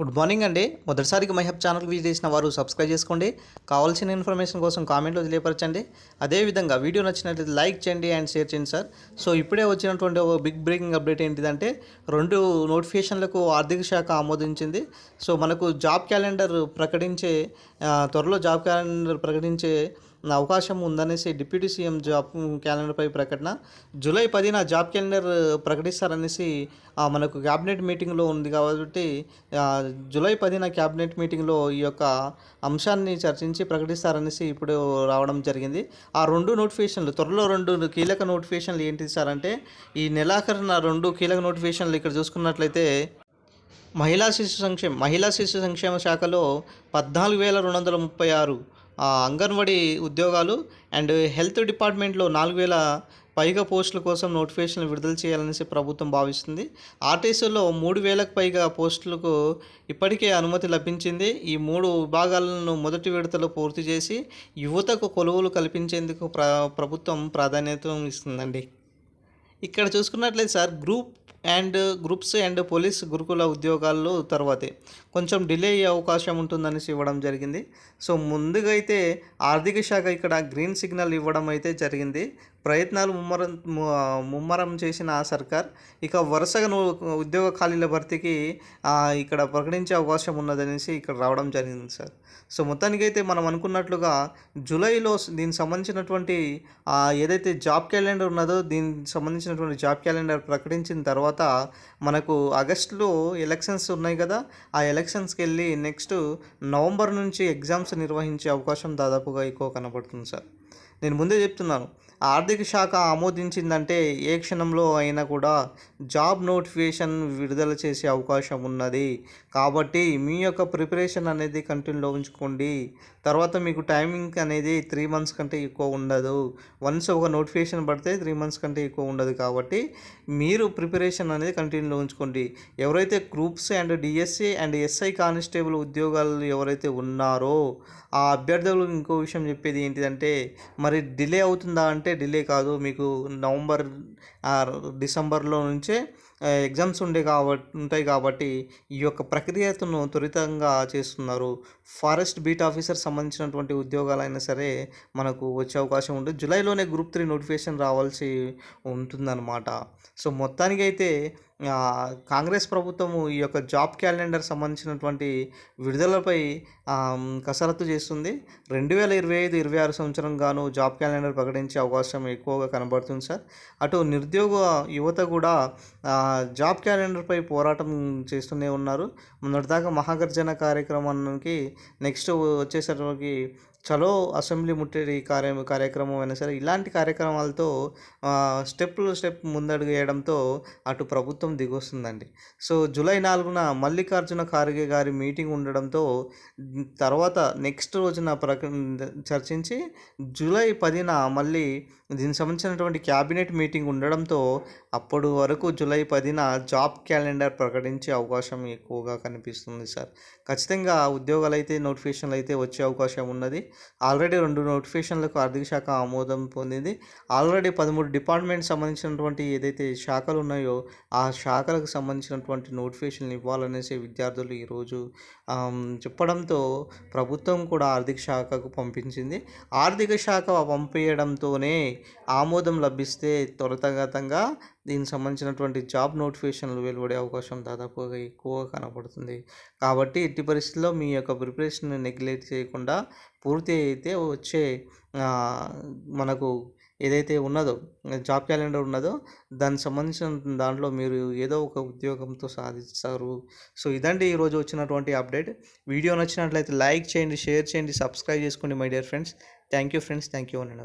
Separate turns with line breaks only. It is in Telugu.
గుడ్ మార్నింగ్ అండి. మొదటిసారికి మైహబ్ ఛానల్కి విజిట్ చేసిన వారు సబ్స్క్రైబ్ చేసుకోండి. కావాల్సిన ఇన్ఫర్మేషన్ కోసం కామెంట్లో తెలియపరచండి. అదేవిధంగా వీడియో నచ్చినట్లయితే లైక్ చేయండి అండ్ షేర్ చేయండి సార్. సో ఇప్పుడే వచ్చినటువంటి ఒక బిగ్ బ్రేకింగ్ అప్డేట్ ఏంటిదంటే రెండు నోటిఫికేషన్లకు ఆర్థిక శాఖ ఆమోదించింది. సో మనకు జాబ్ క్యాలెండర్ ప్రకటించే త్వరలో జాబ్ క్యాలెండర్ ప్రకటించే అవకాశం ఉందనేసి డిప్యూటీ సీఎం జాబ్ క్యాలెండర్పై ప్రకటన. జూలై పదిన జాబ్ క్యాలెండర్ ప్రకటిస్తారనేసి ఆ, మనకు క్యాబినెట్ మీటింగ్లో ఉంది కాబట్టి జూలై పదిన క్యాబినెట్ మీటింగ్లో ఈ యొక్క అంశాన్ని చర్చించి ప్రకటిస్తారనేసి ఇప్పుడు రావడం జరిగింది. ఆ రెండు నోటిఫికేషన్లు త్వరలో రెండు కీలక నోటిఫికేషన్లు ఏంటి సార్ అంటే ఈ నెలాఖరున రెండు కీలక నోటిఫికేషన్లు ఇక్కడ చూసుకున్నట్లయితే మహిళా శిశు సంక్షేమ మహిళా శిశు సంక్షేమ శాఖలో పద్నాలుగు వేల రెండు వందల ముప్పై ఆరు అంగన్వాడీ ఉద్యోగాలు అండ్ హెల్త్ డిపార్ట్మెంట్లో నాలుగు వేల పైగా పోస్టుల కోసం నోటిఫికేషన్లు విడుదల చేయాలనేసి ప్రభుత్వం భావిస్తుంది. ఆర్టీసీలో మూడు వేలకు పైగా పోస్టులకు ఇప్పటికే అనుమతి లభించింది. ఈ మూడు విభాగాలను మొదటి విడతలో పూర్తి చేసి యువతకు కొలువులు కల్పించేందుకు ప్ర ప్రభుత్వం ప్రాధాన్యత ఇస్తుందండి. ఇక్కడ చూసుకున్నట్లయితే sir group and groups and police గురుకుల ఉద్యోగాల్లో తర్వాతే. కొంచెం డిలే అయ్యే అవకాశం ఉంటుందనేసి ఇవ్వడం జరిగింది. సో ముందుగా అయితే ఆర్థిక శాఖ ఇక్కడ గ్రీన్ సిగ్నల్ ఇవ్వడం అయితే జరిగింది. ప్రయత్నాలు ముమ్మరం ముమ్మరం చేసిన సర్కార్ ఇక వరుసగా ఉద్యోగ ఖాళీల భర్తీకి ఇక్కడ ప్రకటించే అవకాశం ఉన్నదనేసి ఇక్కడ రావడం జరిగింది సార్. సో మొత్తానికైతే మనం అనుకున్నట్లుగా జూలైలో దీనికి సంబంధించినటువంటి ఏదైతే జాబ్ క్యాలెండర్ ఉన్నదో దీనికి సంబంధించినటువంటి జాబ్ క్యాలెండర్ ప్రకటించిన తర్వాత మనకు ఆగస్టులో ఎలక్షన్స్ ఉన్నాయి కదా ఆ ఎలక్షన్స్కి వెళ్ళి నెక్స్ట్ నవంబర్ నుంచి ఎగ్జామ్స్ నిర్వహించే అవకాశం దాదాపుగా ఎక్కువ కనబడుతుంది సార్. నేను ముందే చెప్తున్నాను ఆర్థిక శాఖ ఆమోదించిందంటే ఏ క్షణంలో అయినా కూడా జాబ్ నోటిఫికేషన్ విడుదల చేసే అవకాశం ఉన్నది. కాబట్టి మీ యొక్క ప్రిపరేషన్ అనేది కంటిన్యూలో ఉంచుకోండి. తర్వాత మీకు టైమింగ్ అనేది త్రీ మంత్స్ కంటే ఎక్కువ ఉండదు. వన్స్ ఒక నోటిఫికేషన్ పడితే త్రీ మంత్స్ కంటే ఎక్కువ ఉండదు కాబట్టి మీరు ప్రిపరేషన్ అనేది కంటిన్యూలో ఉంచుకోండి. ఎవరైతే groups and DSC and SI constable ఉద్యోగాలు ఎవరైతే ఉన్నారో ఆ అభ్యర్థులు ఇంకో విషయం చెప్పేది ఏంటిదంటే మరి డిలే అవుతుందా అంటే డిలే కాదు మీకు నవంబర్ ఆ, డిసెంబర్లో నుంచే ఎగ్జామ్స్ ఉండే కాబట్టి ఉంటాయి కాబట్టి ఈ యొక్క ప్రక్రియను త్వరితంగా చేస్తున్నారు. ఫారెస్ట్ బీట్ ఆఫీసర్ సంబంధించినటువంటి ఉద్యోగాలైనా సరే మనకు వచ్చే అవకాశం ఉంటుంది. జూలైలోనే గ్రూప్ త్రీ నోటిఫికేషన్ రావాల్సి ఉంటుందన్నమాట. సో మొత్తానికైతే కాంగ్రెస్ ప్రభుత్వము ఈ యొక్క జాబ్ క్యాలెండర్ సంబంధించినటువంటి విడుదలపై కసరత్తు చేస్తుంది. రెండు వేల ఇరవై ఐదు ఇరవై ఆరు సంవత్సరం గాను జాబ్ క్యాలెండర్ ప్రకటించే అవకాశం ఎక్కువగా కనబడుతుంది సార్. అటు నిరుద్యోగ యువత కూడా జాబ్ క్యాలెండర్పై పోరాటం చేస్తూనే ఉన్నారు. మొన్నటిదాకా మహాగర్జన కార్యక్రమానికి నెక్స్ట్ వచ్చేసరికి చలో అసెంబ్లీ ముట్టడి కార్య కార్యక్రమం అయినా సరే ఇలాంటి కార్యక్రమాలతో స్టెప్లు స్టెప్ ముందడుగు వేయడంతో అటు ప్రభుత్వం దిగొస్తుందండి. సో జూలై నాలుగున మల్లికార్జున ఖార్గే గారి మీటింగ్ ఉండడంతో తర్వాత నెక్స్ట్ రోజున ప్రక చర్చించి జూలై పదిన మళ్ళీ దీనికి సంబంధించినటువంటి క్యాబినెట్ మీటింగ్ ఉండడంతో అప్పటి వరకు జూలై పదిన జాబ్ క్యాలెండర్ ప్రకటించే అవకాశం ఎక్కువగా కనిపిస్తుంది సార్. ఖచ్చితంగా ఉద్యోగాలు అయితే నోటిఫికేషన్లు అయితే వచ్చే అవకాశం ఉన్నది. ఆల్రెడీ రెండు నోటిఫికేషన్లకు ఆర్థిక శాఖ ఆమోదం పొందింది. ఆల్రెడీ పదమూడు డిపార్ట్మెంట్ సంబంధించినటువంటి ఏదైతే శాఖలు ఉన్నాయో ఆ శాఖలకు సంబంధించినటువంటి నోటిఫికేషన్లు ఇవ్వాలనేసి విద్యార్థులు ఈరోజు చెప్పడంతో ప్రభుత్వం కూడా ఆర్థిక శాఖకు పంపించింది. ఆర్థిక శాఖ పంపించడంతోనే ఆమోదం లభిస్తే త్వరితగతంగా దీనికి సంబంధించినటువంటి జాబ్ నోటిఫికేషన్లు వెలువడే అవకాశం దాదాపుగా ఎక్కువగా కనబడుతుంది కాబట్టి ఎట్టి పరిస్థితుల్లో మీ యొక్క ప్రిపరేషన్ నెగ్లెక్ట్ చేయకుండా పూర్తి అయితే వచ్చే మనకు ఏదైతే ఉన్నదో జాబ్ క్యాలెండర్ ఉన్నదో దానికి సంబంధించిన దాంట్లో మీరు ఏదో ఒక ఉద్యోగంతో సాధిస్తారు. సో ఇదండి ఈరోజు వచ్చినటువంటి అప్డేట్. వీడియో నచ్చినట్లయితే లైక్ చేయండి షేర్ చేయండి సబ్స్క్రైబ్ చేసుకోండి my dear friends. Thank you friends. Thank you అని